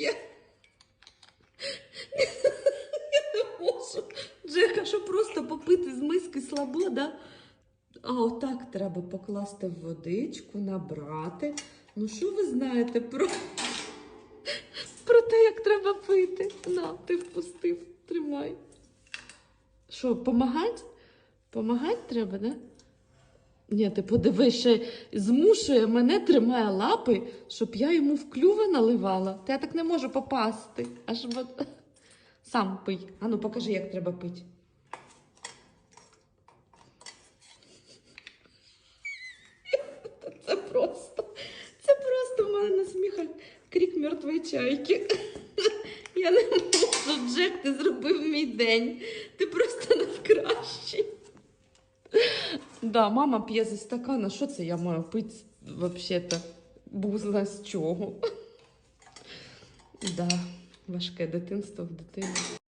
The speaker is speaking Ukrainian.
Я не можу. Джека, що просто попити з миски слабо, да? А отак треба покласти в водичку, набрати. Ну, що ви знаєте про, про те, як треба пити? На, ти впустив, тримай. Що, помагать? Помагать треба, да? Ні, ти подивись, ще змушує мене, тримає лапи, щоб я йому в клюви наливала. Та я так не можу попасти. Аж от... сам пий. Ану, покажи, як треба пити. Це просто, це просто в мене на сміхах крик мертвої чайки. Я не можу, Джек, ти зробив мій день. Ти просто найкращий. Да, мама п'є зі стакана. Що це я маю пити взагалі-то? бузла з чого. Да, важке дитинство в дитини.